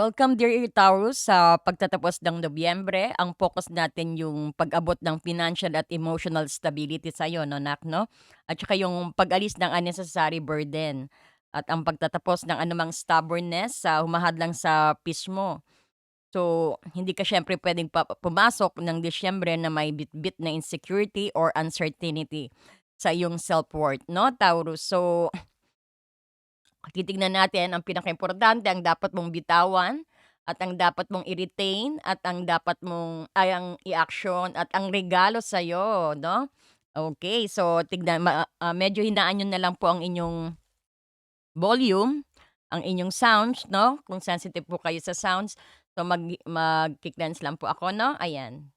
Welcome dear Taurus sa pagtatapos ng Nobyembre. Ang focus natin yung pag-abot ng financial at emotional stability sa'yo 'no, nak 'no? At saka yung pag-alis ng unnecessary burden at ang pagtatapos ng anumang stubbornness sa humahadlang sa peace mo. So, hindi ka siyempre puwedeng pa pumasok ng Disyembre na may bitbit na insecurity or uncertainty sa iyong self-worth 'no, Taurus. So Titignan natin ang pinakaimportante, ang dapat mong bitawan at ang dapat mong i-retain at ang dapat mong ay ang i-aksyon at ang regalo sa'yo 'no. Okey, so tignan ma ah, medyo hinaan niyo na lang po ang inyong volume, ang inyong sounds 'no, kung sensitive po kayo sa sounds. So mag magki-cleanse lang po ako 'no, ayan.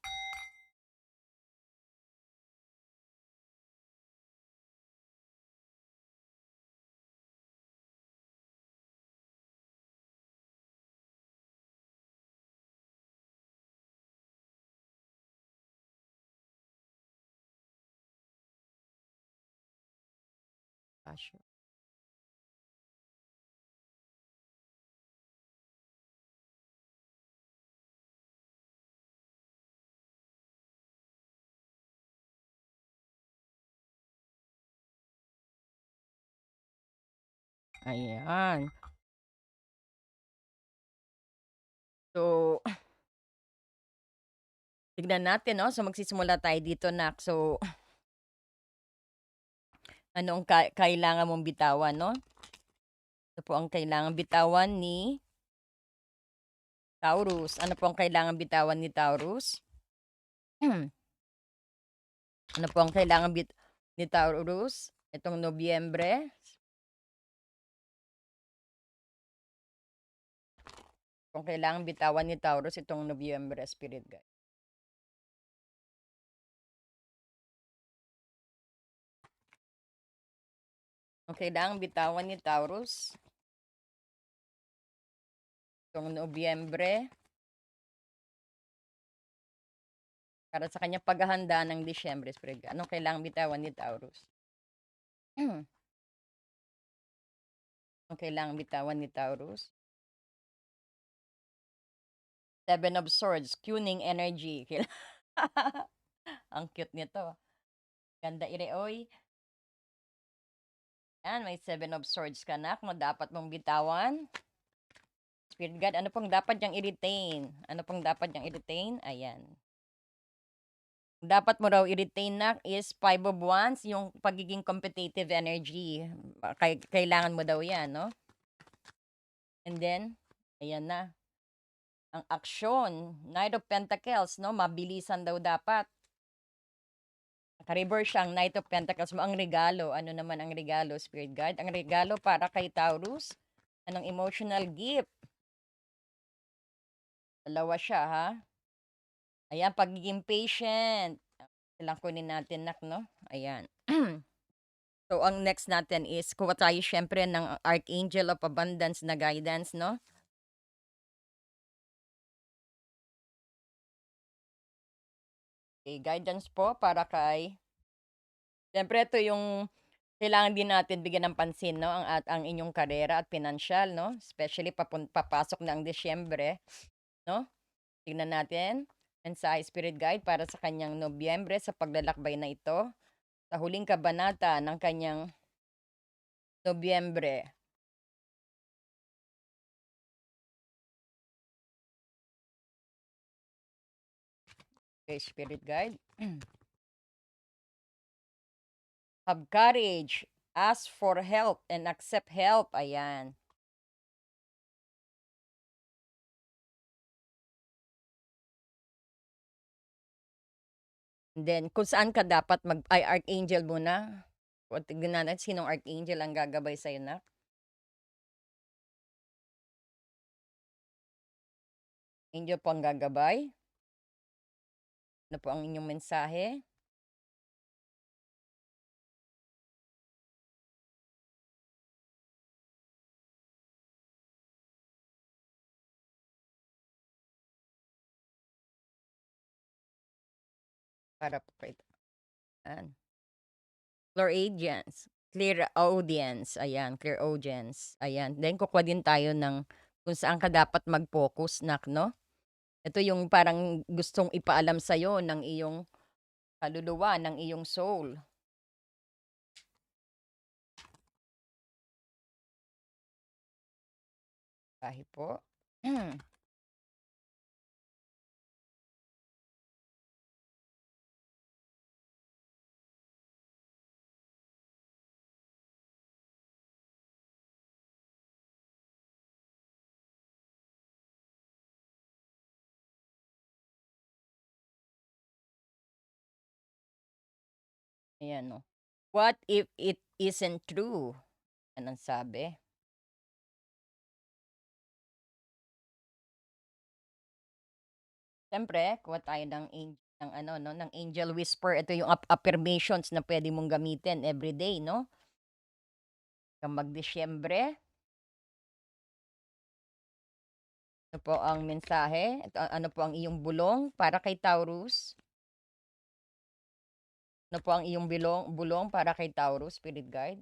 Sure. Ayan. So tignan natin 'no, so magsisimula tayo dito nak. So ano ang ka kailangan mong bitawan 'no? Ano po ang kailangang bitawan ni Taurus? Ano po ang kailangang bitawan ni Taurus? Ano po ang kailangang bit ni Taurus itong Nobyembre? Kung kailangang bitawan ni Taurus itong Nobyembre, Spirit Guide. Kung kailangang bitawan ni Taurus itong Nobyembre para sa kanyang paghahanda ng Disyembre, Guide. Anong kailangang bitawan ni Taurus? Anong kailangang bitawan ni Taurus? Seven of Swords, kuning energy. Ang cute nito. Ganda ire oy. Yan, may Seven of Swords ka na dapat mong bitawan. Spirit guide, ano pong dapat niyang i-retain? Ano pong dapat niyang i-retain? Ayan. Dapat mo raw i-retain nak is Five of Wands, yung pagiging competitive energy. Kailangan mo daw 'yan 'no? And then, ayan na. Ang aksyon, Knight of Pentacles 'no, mabilisan daw dapat. Naka-reverse siyang Knight of Pentacles mo. Ang regalo, ano naman ang regalo, Spirit Guide? Ang regalo para kay Taurus, anong emotional gift? Dalawa siya ha. Ayan, pagiging patient. Kailangan kunin natin nak 'no, ayan. So, ang next natin is kuha tayo siyempre ng Archangel of Abundance na guidance 'no. Okay, guidance po para kay siyempre ito yung kailangan din natin bigyan ng pansin 'no, ang at ang inyong karera at pinansiyal 'no, especially papun papasok na ang Disyembre 'no. Tignan natin, mensahe spirit guide para sa kanyang Nobyembre sa paglalakbay na ito, sa huling kabanata ng kanyang Nobyembre. Okay, spirit guide. Have courage, ask for help and accept help, ayan. Then kung saan ka dapat mag ay Archangel muna. O tignan natin sinong Archangel ang gagabay sa'yo nak. Angel po ang gagabay. Ano po ang inyong mensahe? Para po kay ayan. Clairaudience, clear audience, ayan, clear audience, ayan. Then kukuha din tayo ng Kung saan ka dapat mag-focus nak 'no? Ito yung parang gustong ipaalam sa'yo ng iyong kaluluwa, ng iyong soul. Pahi po. Ayan, oh. What if it isn't true? Yan ang sabi. Siyempre, kuha tayo ng ang ng ano 'no, ng angel whisper. Ito yung affirmations na puwede mong gamitin everyday 'no? Kang mag-Disyembre. Ito po ang mensahe. Ito ano po ang iyong bulong para kay Taurus? Ano po ang iyong bilong bulong para kay Taurus, spirit guide?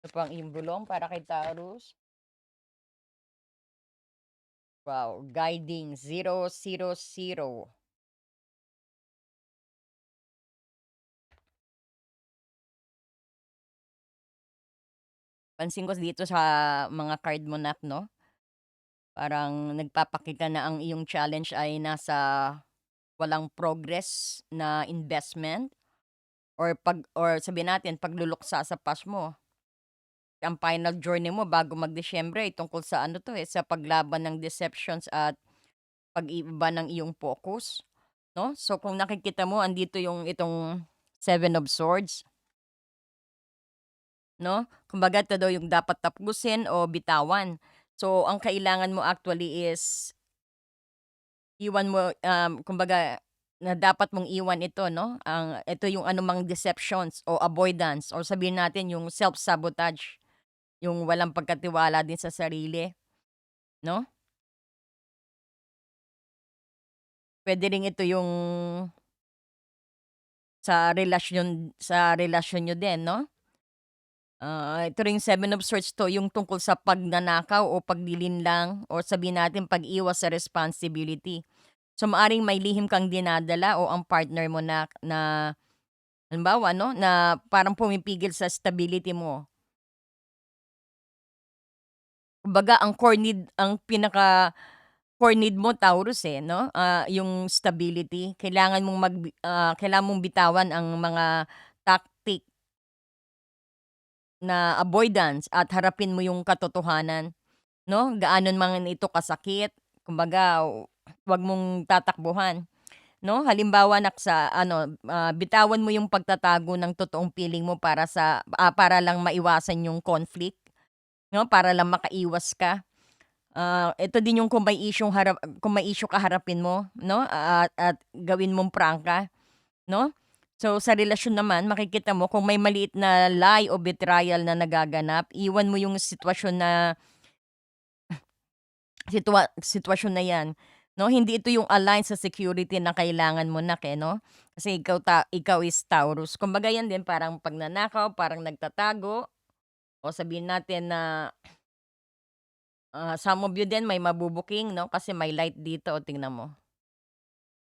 Ano po ang iyong bulong para kay Taurus? Wow, guiding 000. Pansin ko dito sa mga card mo nak 'no? Parang nagpapakita na ang iyong challenge ay nasa walang progress na investment or pag or sabihin natin pagluluksa sa past mo. Ang final journey mo bago mag-Disyembre ay tungkol sa ano 'to, eh, sa paglaban ng deceptions at pag-iiba ng iyong focus, 'no? So, kung nakikita mo andito yung itong Seven of Swords. 'No? Kumbaga ito daw yung dapat tapusin o bitawan. So, ang kailangan mo actually is iwan mo, um, kumbaga na dapat mong iwan ito 'no, ang ito yung anumang deceptions o avoidance or sabihin natin yung self-sabotage, yung walang pagkatiwala din sa sarili, 'no? Puwede rin ito yung sa relasyon sa relasyon niyo din 'no? Ah, ito ring Seven of Swords 'to yung tungkol sa pagnanakaw o paglilinlang or sabihin natin pag-iwas sa responsibility. So, maaaring may lihim kang dinadala o ang partner mo na na halimbawa 'no, na parang pumipigil sa stability mo. Kumbaga ang core need ang pinaka core need mo Taurus, eh, 'no, ah, yung stability. Kailangan mong mag ah, kailangan mong bitawan ang mga tactic na avoidance at harapin mo yung katotohanan, 'no? Gaano man ito kasakit, kumbaga 'wag mong tatakbuhan, 'no? Halimbawa nak sa ano, ah, bitawan mo yung pagtatago ng totoong feeling mo para sa ah, para lang maiwasan yung conflict, 'no? Para lang makaiwas ka. Ah, ito din yung kung may isyung harap kung may issue ka harapin mo, 'no? At at gawin mong prangka, 'no? So, sa relasyon naman makikita mo kung may maliit na lie o betrayal na nagaganap, iwan mo yung sitwasyon na sitwa sitwasyon na 'yan, 'no? Hindi ito yung align sa security na kailangan mo nak, eh, 'no? Kasi ikaw ta ikaw is Taurus. Kumbaga 'yan din parang pagnanakaw, parang nagtatago o sabihin natin na ah, some of you din may mabubuking 'no, kasi may light dito, oh, tingnan mo.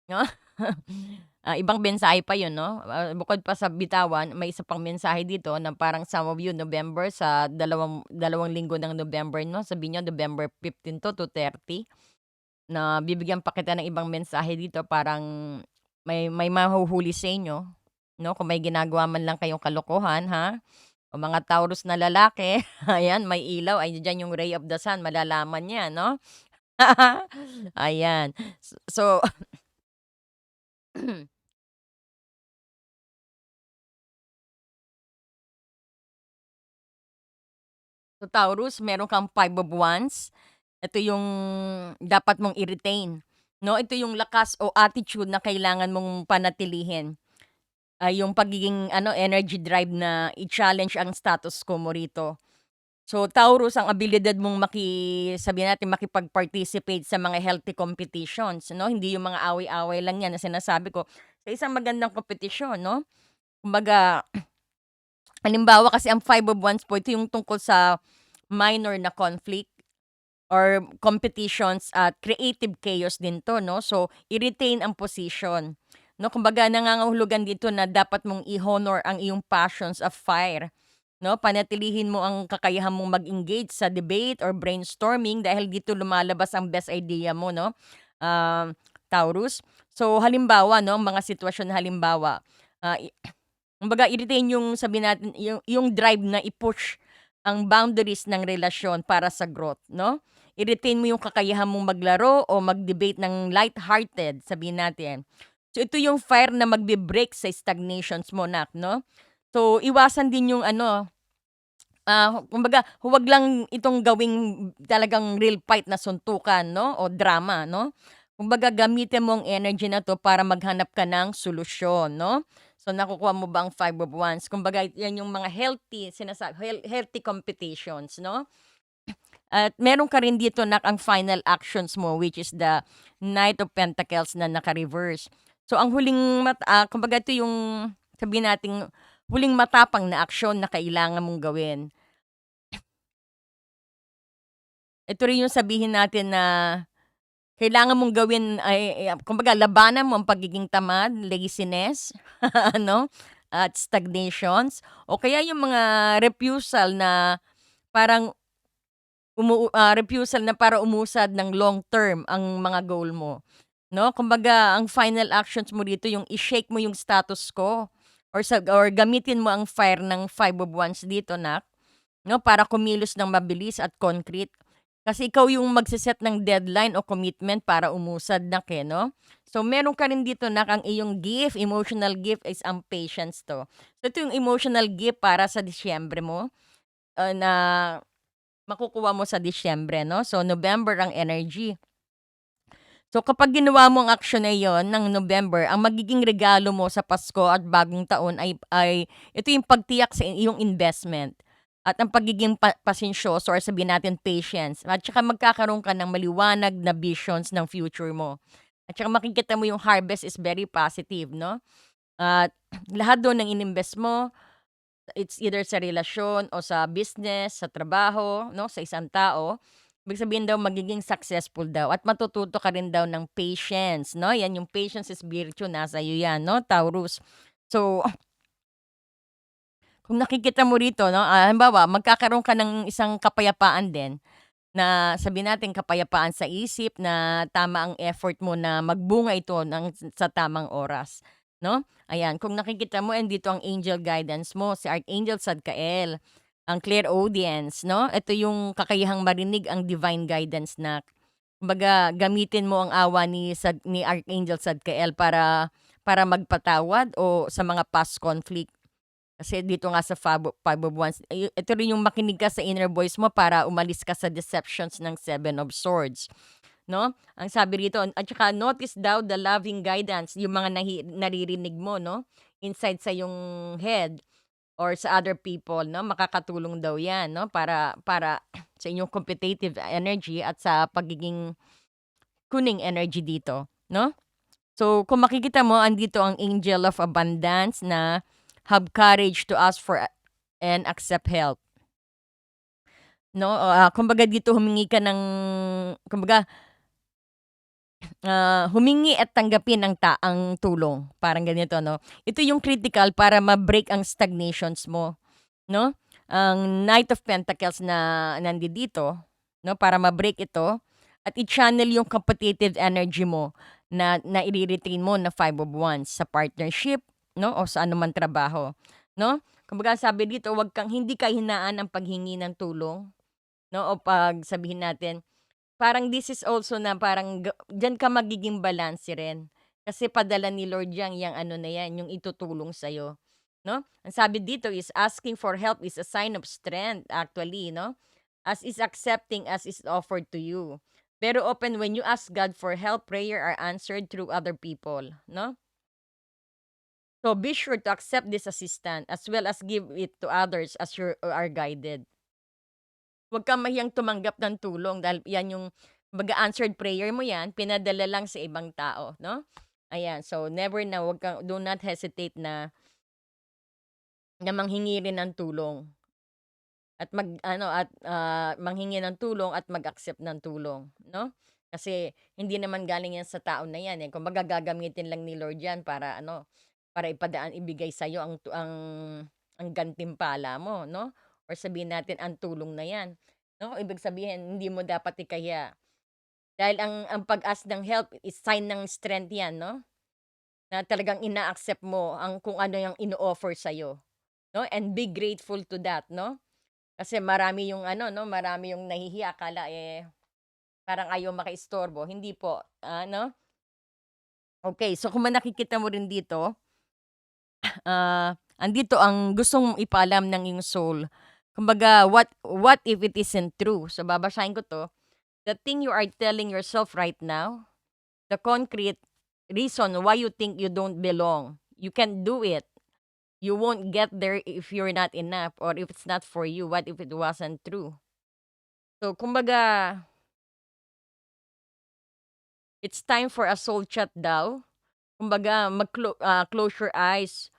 'No? Ah, ibang mensahe pa yun 'no, ah, bukod pa sa bitawan may isa pang mensahe dito na parang some of you November sa dalawang dalawang linggo ng November 'no, sabihin niyo November 15 to to 30 na bibigyan pa kita ng ibang mensahe dito. Parang may may mahuhuli sa inyo 'no, kung may ginagawa man lang kayong kalokohan ha. O mga Taurus na lalaki, ayan may ilaw, andiyan yung ray of the sun malalaman niya 'no. Ayan, so So, Taurus meron kang Five of Wands. Ito yung dapat mong i-retain, 'no? Ito yung lakas o attitude na kailangan mong panatilihin. Ay yung pagiging ano, energy drive na i-challenge ang status quo mo rito. So, Taurus ang abilidad mong maki sabihin natin makipag-participate sa mga healthy competitions 'no, hindi yung mga away-away lang 'yan na sinasabi ko. Sa isang magandang kompetisyon 'no, kumbaga Halimbawa kasi ang Five of Wands po ito yung tungkol sa minor na conflict or competitions at creative chaos din 'to 'no. So, i-retain ang position 'no. Kumbaga nangangahulugan dito na dapat mong i-honor ang iyong passions of fire 'no. Panatilihin mo ang kakayahan mong mag-engage sa debate or brainstorming dahil dito lumalabas ang best idea mo 'no, um, Taurus. So, halimbawa 'no, mga sitwasyon halimbawa, i kumbaga i-retain yung sabihin natin yung yung drive na i-push ang boundaries ng relasyon para sa growth 'no. I-retain mo yung kakayahan mong maglaro o mag-debate ng light-hearted sabihin natin. So, ito yung fire na magbe-break sa stagnations mo nak 'no. So, iwasan din yung ano, ah, kumbaga huwag lang itong gawing talagang real fight na suntukan 'no o drama 'no. Kumbaga gamitin mo ang energy na 'to para maghanap ka ng solusyon 'no. So, nakukuha mo ba ang Five of Wands? Kumbaga yan yung mga healthy sinasa heal healthy competitions 'no. At meron ka rin dito nak ang final actions mo which is the Knight of Pentacles na naka-reverse. So, ang huling mat ah, kumbaga ito yung sabihin nating huling matapang na aksyon na kailangan mong gawin. Ito rin yung sabihin natin na kailangan mong gawin ay, ah, kumbaga labanan mo ang pagiging tamad, laziness, ano, at stagnations o kaya yung mga refusal na parang umuu ah, refusal na para umusad ng long term ang mga goal mo, 'no. Kumbaga ang final actions mo dito yung i-shake mo yung status quo or sa or gamitin mo ang fire ng Five of Wands dito nak, 'no, para kumilos ng mabilis at concrete. Kasi ikaw yung magse-set ng deadline o commitment para umusad nak, eh, 'no. So, meron ka rin dito nak ang iyong gift, emotional gift is ang patience 'to. So, ito yung emotional gift para sa Disyembre mo, ah, na makukuha mo sa Disyembre 'no. So, November ang energy. So, kapag ginawa mo ang aksyon na iyon ng November, ang magiging regalo mo sa Pasko at Bagong Taon ay ay ito yung pagtiyak sa iyong investment at ang pagiging pa pasensyoso or sabihin natin patience at saka magkakaroon ka ng maliwanag na visions ng future mo. At saka makikita mo yung harvest is very positive 'no. At lahat dun ng ininvest mo, it's either sa relasyon o sa business, sa trabaho 'no, sa isang tao, ibig sabihin daw magiging successful daw at matututo ka rin daw ng patience 'no. Yan yung patience is virtue, nasa iyo yan 'no, Taurus. So kung nakikita mo rito 'no, ah, halimbawa magkakaroon ka ng isang kapayapaan din na sabihin natin kapayapaan sa isip na tama ang effort mo na magbunga ito ng sa tamang oras 'no. Ayan, kung nakikita mo andito ang angel guidance mo, si Archangel Zadkiel, ang clairaudience 'no. Ito yung kakayahang marinig ang divine guidance nak. Kumbaga gamitin mo ang awa ni Sad ni Archangel Zadkiel para para magpatawad o sa mga past conflict. Kasi dito nga sa Five Five of Wands, ito rin yung makinig ka sa inner voice mo para umalis ka sa deceptions ng Seven of Swords, 'no. Ang sabi rito at saka notice daw the loving guidance, yung mga nahi naririnig mo 'no, inside sa iyong head or sa other people 'no, makakatulong daw 'yan 'no, para para sa inyong competitive energy at sa pagiging kuning energy dito 'no. So, kung makikita mo andito ang Angel of Abundance na have courage to ask for and accept help. 'No, ah, kumbaga dito humingi ka ng kumbaga ah, humingi at tanggapin ang ta ang tulong, parang ganito 'no. Ito yung critical para ma-break ang stagnations mo 'no. Ang Knight of Pentacles na nandidito 'no, para ma-break ito at i-channel yung competitive energy mo na na ire-retain mo na Five of Wands sa partnership 'no, o sa anumang trabaho 'no. Kumbaga sabi dito, wag kang hindi kahinaan ang paghingi ng tulong 'no, o 'pag sabihin natin Parang this is also na parang ga diyan ka magiging balanse rin. Kasi padala ni Lord yang yang ano na yan, yung itutulong sa'yo, 'no? Ang sabi dito is asking for help is a sign of strength actually, 'no? As is accepting as is offered to you. Pero open when you ask God for help, prayer are answered through other people, 'no? So be sure to accept this assistance as well as give it to others as you are guided. Huwag kang mahiyang tumanggap ng tulong dahil 'yan yung kumbaga answered prayer mo 'yan, pinadala lang sa ibang tao 'no? Ayan, so never na huwag kang do not hesitate na Na manghingi rin ng tulong. At mag-ano at, ah, manghingi ng tulong at mag-accept ng tulong, 'no? Kasi hindi naman galing 'yan sa tao na 'yan, eh, kumbaga gagamitin lang ni Lord 'yan para ano, para ipadaan ibigay sa'yo ang tu ang ang gantimpala mo, 'no? Or sabihin natin ang tulong na 'yan, 'no? Ibig sabihin hindi mo dapat ikaya. Dahil ang ang pag-ask ng help is sign ng strength 'yan, 'no? Na talagang ina-accept mo ang kung ano yung ino-offer sa'yo, 'no? And be grateful to that, 'no? Kasi marami yung ano 'no, marami yung nahihiya akala, eh, parang ayaw makaistorbo, hindi po, ah, 'no? Okey, so kung nakikita mo rin dito, ah, andito ang gustong ipaalam ng iyong soul. Kumbaga, what what if it isn't true? So babasahin ko 'to. The thing you are telling yourself right now, the concrete reason why you think you don't belong, you can't do it. You won't get there if you're not enough or if it's not for you, what if it wasn't true? So kumbaga it's time for a soul chat daw. Kumbaga mag-clo ah, close your eyes,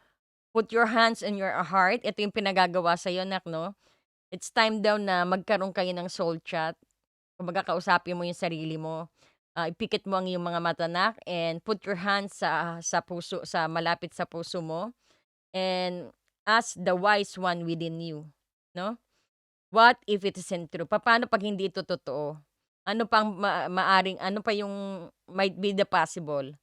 put your hands in your heart, ito yung pinagagawa sa'yo nak 'no. It's time daw na magkaroon kayo ng soul chat. Kumbaga kausapin mo yung sarili mo, ah, ipikit mo ang iyong mga mata nak and put your hands sa sa puso sa malapit sa puso mo and ask the wise one within you, 'no. What if it isn't true? Papaano 'pag hindi ito totoo? Ano pang ma maaring ano pa yung might be the possible,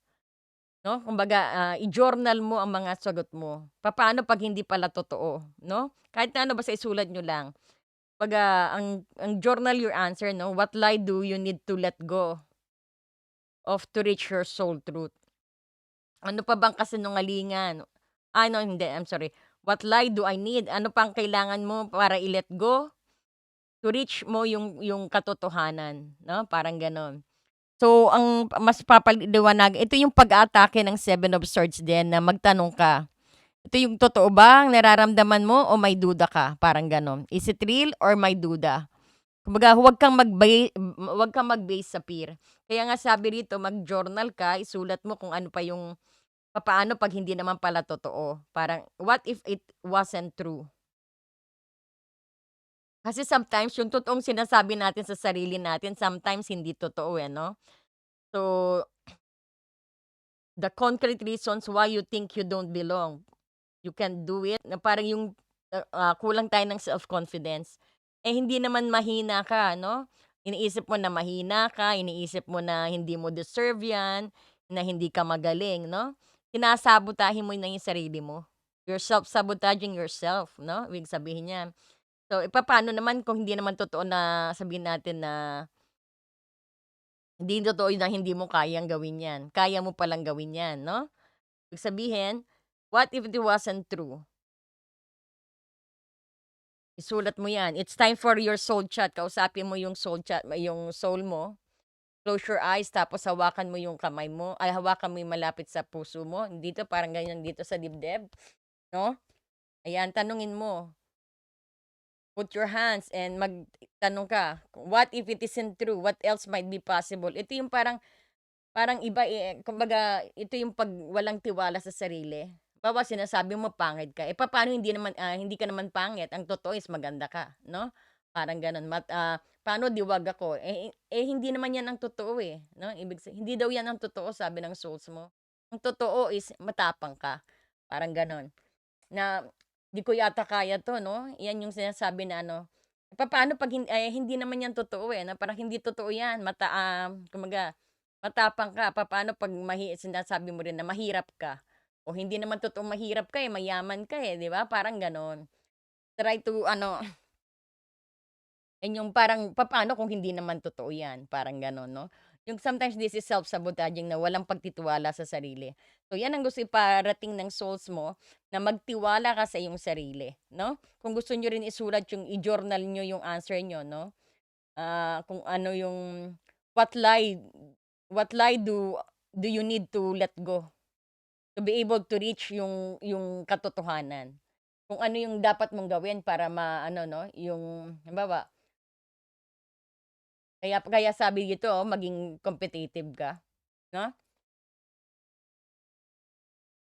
'no? Kumbaga, ah, i-journal mo ang mga sagot mo. Papaano 'pag hindi pala totoo, 'no? Kahit na ano basta isulat niyo lang. Kumbaga ang ang journal your answer 'no, what lie do you need to let go of to reach your soul truth? Ano pa bang kasinungalingan ah, no hindi, I'm sorry. What lie do I need? Ano pang kailangan mo para i-let go to reach mo yung yung katotohanan, 'no, parang gano'n. So, ang mas papaliwanag ito yung pag-aatake ng Seven of Swords din na magtanong ka. Ito yung totoo ba ang nararamdaman mo o may duda ka? Parang gano'n. Is it real or may duda? Kumbaga huwag kang magba huwag kang mag-base sa fear. Kaya nga sabi rito mag-journal ka, isulat mo kung ano pa yung papaano 'pag hindi naman pala totoo. Parang what if it wasn't true? Kasi sometimes yung totoong sinasabi natin sa sarili natin sometimes hindi totoo, eh, 'no? So the concrete reasons why you think you don't belong, you can't do it, na parang yung, ah, ah, kulang tayo ng self-confidence. Eh, hindi naman mahina ka 'no? Iniisip mo na mahina ka, iniisip mo na hindi mo deserve 'yan, na hindi ka magaling 'no? Sinasabotahe mo na yung sarili mo. You're self-sabotaging yourself 'no, ibig sabihin niyan. So, eh, naman kung hindi naman totoo na sabihin natin na hindi totoo na hindi mo kayang gawin 'yan, kaya mo palang gawin 'yan 'no? Ibig sabihin, what if it wasn't true? Isulat mo 'yan. It's time for your soul chat. Kausapin mo yung soul chat yung soul mo. Close your eyes tapos hawakan mo yung kamay mo ay hawakan mo yung malapit sa puso mo. Dito parang ganyan dito sa dibdib, 'no? Ayan, tanungin mo. Put your hands and magtanong ka, what if it isn't true? What else might be possible? Ito yung parang parang iba, eh, kumbaga ito yung 'pag walang tiwala sa sarili. Halimbawa sinasabi mo pangit ka, eh, papaano hindi naman, ah, hindi ka naman pangit, ang totoo is maganda ka, 'no? Parang gano'n. Mat ah, paano diwag ako, eh eh, hindi naman 'yan ang totoo, eh, 'no? Ibig sa hindi daw 'yan ang totoo sabi ng souls mo. Ang totoo is matapang ka, parang gano'n. Na, "Di ko yata kaya 'to," 'no? 'Yan yung sinasabi na ano, papaano 'pag hin eh, hindi naman 'yan totoo, eh, na parang hindi totoo 'yan mata um, kumbaga matapang ka, papaano 'pag mahi sinasabi mo rin na mahirap ka, o hindi naman totoong mahirap ka, eh, mayaman ka, eh, 'di ba? Parang gano'n. Try to ano 'yan yung parang papaano kung hindi naman totoo 'yan, parang gano'n 'no? Yung sometimes this is self-sabotaging na walang pagtitiwala sa sarili. So 'yan ang gusto iparating ng souls mo, na magtiwala ka sa iyong sarili, 'no? Kung gusto niyo rin isulat yung i-journal niyo yung answer niyo 'no, ah, kung ano yung what lie what lie do do you need to let go, to be able to reach yung yung katotohanan. Kung ano yung dapat mong gawin para ma-ano 'no, yung halimbawa Kaya kaya sabi dito, oh, maging competitive ka, 'no?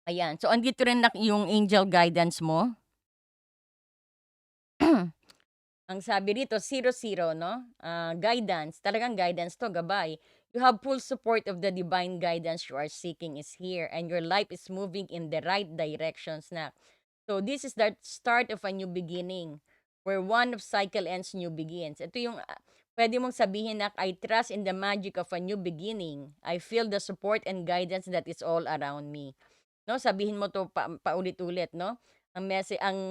Ayan, so andito rin nak yung angel guidance mo. Ang sabi rito, zero-zero 'no, ah, guidance, talagang guidance 'to, gabay. You have full support of the divine guidance you are seeking is here and your life is moving in the right directions na. So, this is the start of a new beginning, where one of cycle ends, new begins. Ito yung, puwede mong sabihin na, "I trust in the magic of a new beginning. I feel the support and guidance that is all around me." 'No, sabihin mo 'to pa paulit-ulit 'no, ang mese ang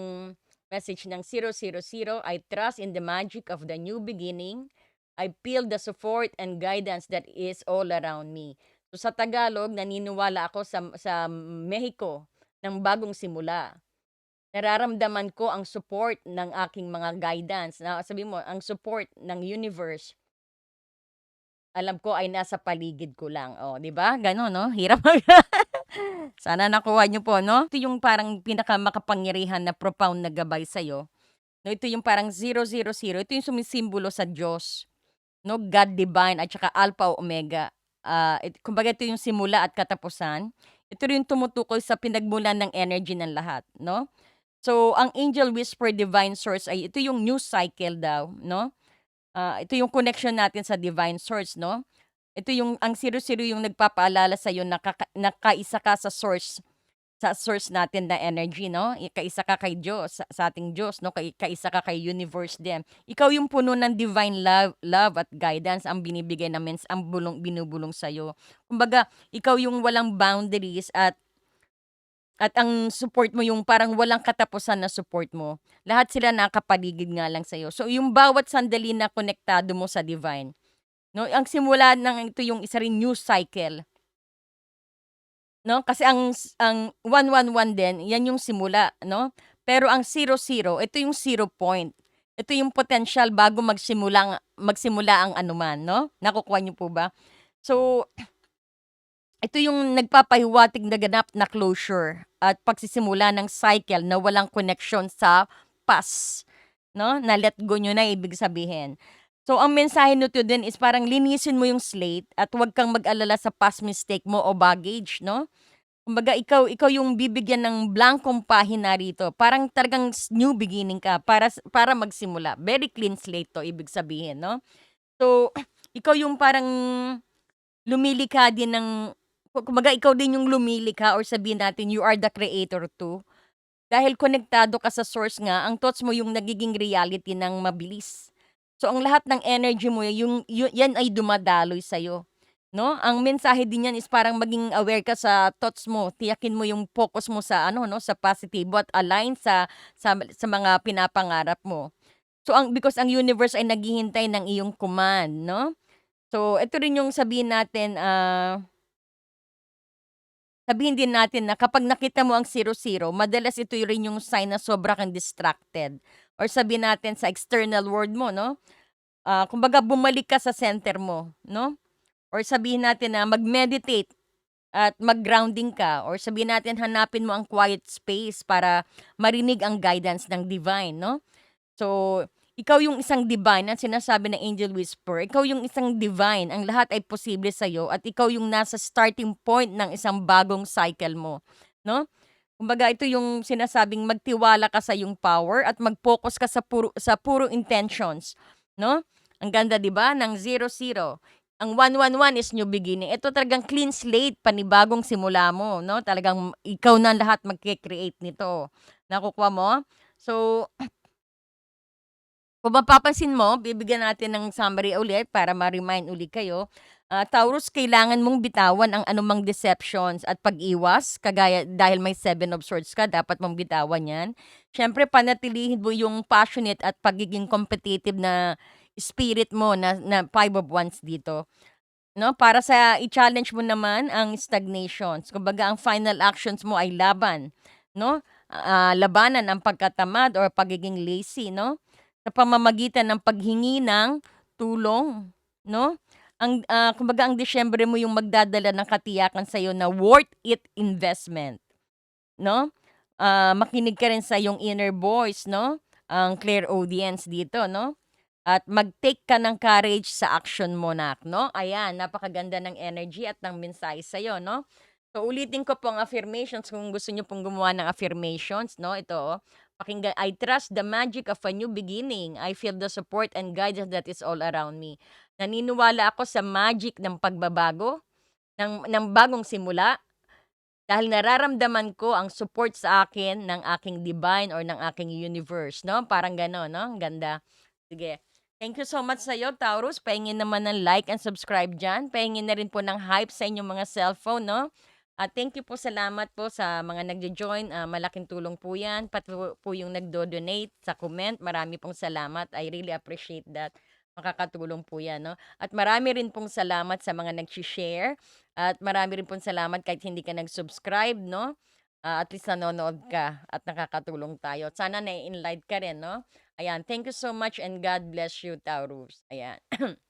message ng zero-zero-zero, "I trust in the magic of the new beginning. I feel the support and guidance that is all around me." So, sa Tagalog, naniniwala ako sa sa Mehiko ng bagong simula. Nararamdaman ko ang support ng aking mga guidance na sabihin mo, ang support ng universe alam ko ay nasa paligid ko lang. Oh, 'di ba, gano'n 'no, hirap mag Sana nakuha niyo po 'no? Ito yung parang pinakamakapangyarihan na profound na gabay sa'yo, 'no, ito yung parang zero-zero-zero, ito yung sumisimbolo sa Diyos, 'no, God divine at saka Alpha Omega. Ah, it kumbaga ito yung simula at katapusan. Ito rin tumutukoy sa pinagmulan ng energy ng lahat, 'no? So, ang angel whisper divine source ay ito yung new cycle daw, 'no? Ah, ito yung connection natin sa divine source, 'no? Ito yung ang zero-zero yung nagpapaalala na kaka na kaisa ka sa source, sa source natin na energy 'no, kaisa ka kay Diyos, sa sa ating Diyos 'no, kai kaisa ka kay universe din. Ikaw yung puno ng divine love love at guidance ang binibigay na mens ang bulong binubulong sa'yo. Kumbaga, ikaw yung walang boundaries at at ang support mo yung parang walang katapusan na support mo. Lahat sila nakapaligid nga lang sa'yo. So, yung bawat sandali na konektado mo sa divine, 'no, ang simula ng ito yung isa ring new cycle. 'No, kasi ang ang 111 din, 'yan yung simula 'no, pero ang zero-zero, ito yung zero point. Ito yung potensyal bago magsimula magsimula ang anuman 'no, nakukuha niyo po ba? So, ito yung nagpapahiwatig na ganap na closure at pagsisimula ng cycle na walang connection sa past 'no, na let go niyo na ibig sabihin. So, ang mensahe nito din is parang linisin mo yung slate at huwag kang mag-alala sa past mistake mo o baggage 'no. Kumbaga ikaw ikaw yung bibigyan ng blankong pahina rito, parang talagang new beginning ka para para magsimula. Very clean slate 'to ibig sabihin 'no. So, ikaw yung parang lumilikha din ng kumbaga ikaw din yung lumilikha or sabihin natin you are the creator too. Dahil konektado ka sa source nga, ang thoughts mo yung nagiging reality ng mabilis. So, ang lahat ng energy mo yung yu 'yan ay dumadaloy sa'yo, 'no? Ang mensahe din niyan is parang maging aware ka sa thoughts mo, tiyakin mo yung focus mo sa ano 'no, sa positibo at align sa sa sa mga pinapangarap mo. So, ang because ang universe ay naghihintay ng iyong command 'no. So, ito rin yung sabihin natin, ah sabihin din natin na kapag nakita mo ang zero-zero, madalas ito rin yung sign na sobra kang distracted. Or sabihin natin sa external world mo 'no, ah, kumbaga bumalik ka sa center mo 'no, or sabihin natin na mag-meditate at mag-grounding ka. Or sabihin natin hanapin mo ang quiet space para marinig ang guidance ng divine 'no. So, ikaw yung isang divine ang sinasabi ng angel whisper, ikaw yung isang divine, ang lahat ay posible sa'yo at ikaw yung nasa starting point ng isang bagong cycle mo 'no. Kumbaga ito yung sinasabing magtiwala ka sa iyong power at mag-focus ka sa puro sa puro intentions 'no. Ang ganda 'di ba ng zero-zero. Ang 111 is new beginning, ito talagang clean slate, panibagong simula mo 'no, talagang ikaw na lahat magke-create nito, nakukuha mo? So kung mapapansin mo, bibigyan natin ng summary ulit para ma-remind uli kayo. Ah, Taurus, kailangan mong bitawan ang anumang deceptions at pag-iwas, kagaya dahil may Seven of Swords ka, dapat mong bitawan 'yan. Siyempre panatilihin mo yung passionate at pagiging competitive na spirit mo na na Five of Wands dito, 'no, para sa i-challenge mo naman ang stagnations. Kumbaga ang final actions mo ay laban, 'no, ah, labanan ang pagkatamad or pagiging lazy 'no, sa pamamagitan ng paghingi ng tulong, 'no. Ang, ah, kumbaga ang Disyembre mo yung magdadala ng katiyakan sa'yo na worth it investment, 'no. Ah, makinig ka rin sa iyong inner voice 'no, ang clairaudience dito 'no, at mag-take ka ng courage sa action mo nak 'no. Ayan, napakaganda ng energy at ng mensahe sa'yo 'no. So, ulitin ko po ang affirmations kung gusto niyo pong gumawa ng affirmations 'no, ito, oh. Pakinggan, I trust the magic of a new beginning. I feel the support and guidance that is all around me. Naniniwala ako sa magic ng pagbabago, ng, ng bagong simula, dahil nararamdaman ko ang support sa akin ng aking divine or ng aking universe, no? Parang gano'n, no? Ang ganda. Sige. Thank you so much sa'yo, Taurus. Pahingin naman ng like and subscribe dyan. Pahingin na rin po ng hype sa inyong mga cellphone, no? At thank you po, salamat po sa mga nagjo-join. Ah, malaking tulong po yan. Pati po, yung nagdo-donate sa comment. Marami pong salamat. I really appreciate that. Makakatulong po yan, no? At marami rin pong salamat sa mga nag-share. At marami rin pong salamat kahit hindi ka nag-subscribe, no? Ah, at least nanonood ka at nakakatulong tayo. Sana na-enlight ka rin, no? Ayan, thank you so much and God bless you, Taurus. Ayan.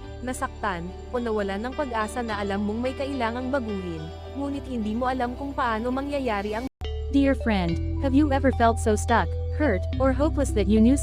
nasaktan, o nawalan ng pag-asa na alam mong may kailangang baguhin, ngunit hindi mo alam kung paano mangyayari ang Dear friend, have you ever felt so stuck, hurt, or hopeless that you knew